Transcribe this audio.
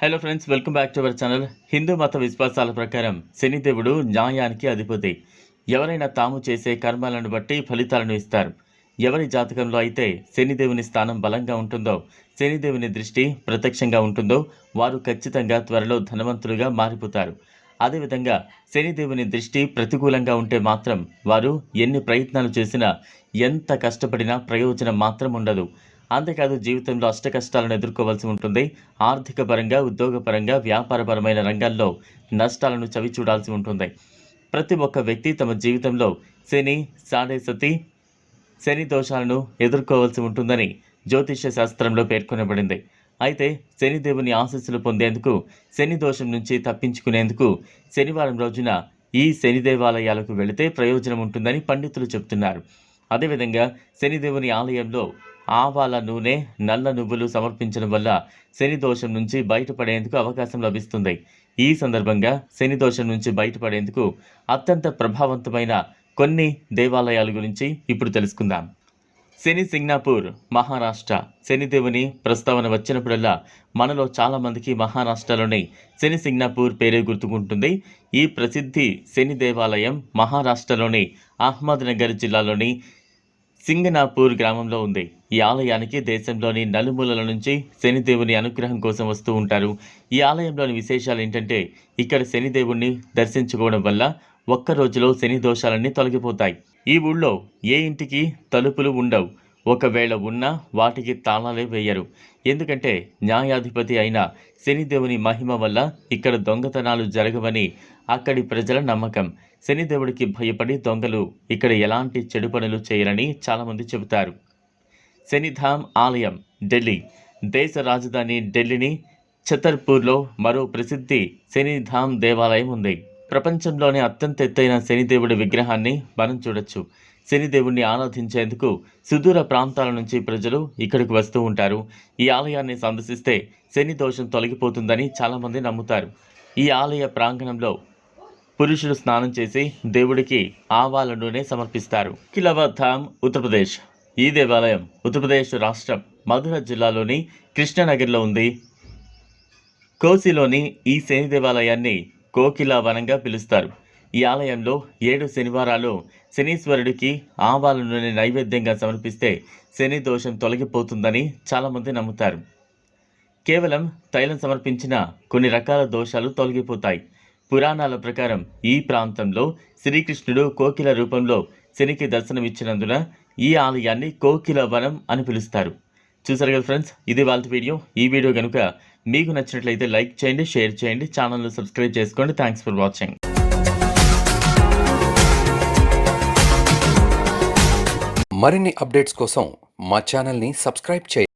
Hello friends welcome back to our channel Hindu మత విశ్వాసాల ప్రకారం శనిదేవుడు న్యాయానికి అధిపతి ఎవరైనా తాము చేసే కర్మాలను బట్టి ఫలితాలను ఇస్తారు. ఎవరి జాతకంలో అయితే శనిదేవుని స్థానం బలంగా ఉంటుందో శనిదేవుని దృష్టి ప్రత్యక్షంగా ఉంటుందో వారు ఖచ్చితంగా త్వరలో ధనవంతులుగా మారిపోతారు. అదేవిధంగా శనిదేవుని దృష్టి ప్రతికూలంగా ఉంటే మాత్రం వారు ఎన్ని ప్రయత్నాలు చేసినా ఎంత కష్టపడినా ప్రయోజనం మాత్రం ఉండదు. అంతేకాదు జీవితంలో అష్ట కష్టాలను ఎదుర్కోవాల్సి ఉంటుంది. ఆర్థిక పరంగా ఉద్యోగపరంగా వ్యాపారపరమైన రంగాల్లో నష్టాలను చవి చూడాల్సి ఉంటుంది. ప్రతి ఒక్క వ్యక్తి తమ జీవితంలో శని సాడే సతి శని దోషాలను ఎదుర్కోవాల్సి ఉంటుందని జ్యోతిష్య శాస్త్రంలో పేర్కొనబడింది. అయితే శనిదేవుని ఆశీస్సులు పొందేందుకు శని దోషం నుంచి తప్పించుకునేందుకు శనివారం రోజున ఈ శని దేవాలయాలకు వెళితే ప్రయోజనం ఉంటుందని పండితులు చెబుతున్నారు. అదేవిధంగా శనిదేవుని ఆలయంలో ఆవాల నూనె నల్ల నువ్వులు సమర్పించడం వల్ల శని దోషం నుంచి బయటపడేందుకు అవకాశం లభిస్తుంది. ఈ సందర్భంగా శని దోషం నుంచి బయటపడేందుకు అత్యంత ప్రభావవంతమైన కొన్ని దేవాలయాల గురించి ఇప్పుడు తెలుసుకుందాం. శని సింగ్నాపూర్ మహారాష్ట్ర. శనిదేవుని ప్రస్తావన వచ్చినప్పుడల్లా మనలో చాలామందికి మహారాష్ట్రలోని శని సింగ్నాపూర్ పేరే గుర్తుకుంటుంది. ఈ ప్రసిద్ధి శని దేవాలయం మహారాష్ట్రలోని అహ్మద్నగర్ జిల్లాలోని సింగనాపూర్ గ్రామంలో ఉంది. ఈ ఆలయానికి దేశంలోని నలుమూలల నుంచి శనిదేవుని అనుగ్రహం కోసం వస్తూ ఉంటారు. ఈ ఆలయంలోని విశేషాలు ఏంటంటే ఇక్కడ శనిదేవుణ్ణి దర్శించుకోవడం వల్ల ఒక్క రోజులో శని దోషాలన్నీ తొలగిపోతాయి. ఈ ఊళ్ళో ఏ ఇంటికి తలుపులు ఉండవు. ఒకవేళ ఉన్నా వాటికి తాళాలే వేయరు. ఎందుకంటే న్యాయాధిపతి అయిన శనిదేవుని మహిమ వల్ల ఇక్కడ దొంగతనాలు జరగవని అక్కడి ప్రజల నమ్మకం. శనిదేవుడికి భయపడి దొంగలు ఇక్కడ ఎలాంటి చెడు పనులు చేయరని చాలామంది చెబుతారు. శనిధామ్ ఆలయం ఢిల్లీ. దేశ రాజధాని ఢిల్లీని ఛతర్పూర్లో మరో ప్రసిద్ధి శనిధామ్ దేవాలయం ఉంది. ప్రపంచంలోనే అత్యంత ఎత్తైన శనిదేవుడి విగ్రహాన్ని మనం చూడొచ్చు. శనిదేవుణ్ణి ఆరాధించేందుకు సుదూర ప్రాంతాల నుంచి ప్రజలు ఇక్కడికి వస్తూ ఉంటారు. ఈ ఆలయాన్ని సందర్శిస్తే శని దోషం తొలగిపోతుందని చాలామంది నమ్ముతారు. ఈ ఆలయ ప్రాంగణంలో పురుషులు స్నానం చేసి దేవుడికి ఆవాల నూనె సమర్పిస్తారు. కిలవర్ ధామ్ ఉత్తరప్రదేశ్ ఈ దేవాలయం ఉత్తరప్రదేశ్ రాష్ట్రం మధుర జిల్లాలోని కృష్ణనగర్లో ఉంది. కోసిలోని ఈ శని దేవాలయాన్ని కోకిలా వనంగా పిలుస్తారు. ఈ ఆలయంలో ఏడు శనివారాలు శనీశ్వరుడికి ఆవాల నూనె నైవేద్యంగా సమర్పిస్తే శని దోషం తొలగిపోతుందని చాలామంది నమ్ముతారు. కేవలం తైలం సమర్పించిన కొన్ని రకాల దోషాలు తొలగిపోతాయి. పురాణాల ప్రకారం ఈ ప్రాంతంలో శ్రీకృష్ణుడు కోకిల రూపంలో శనికి దర్శనమిచ్చినందున ఈ ఆలయాన్ని కోకిల వనం అని పిలుస్తారు. చూసారు కదా ఫ్రెండ్స్? ఇది వాళ్ళ వీడియో. ఈ వీడియో కనుక మీకు నచ్చినట్లయితే లైక్ చేయండి షేర్ చేయండి ఛానల్ను సబ్స్క్రైబ్ చేసుకోండి. థ్యాంక్స్ ఫర్ వాచింగ్ మరిన్ని అప్డేట్స్ కోసం మా ఛానల్ని సబ్స్క్రైబ్ చేయండి.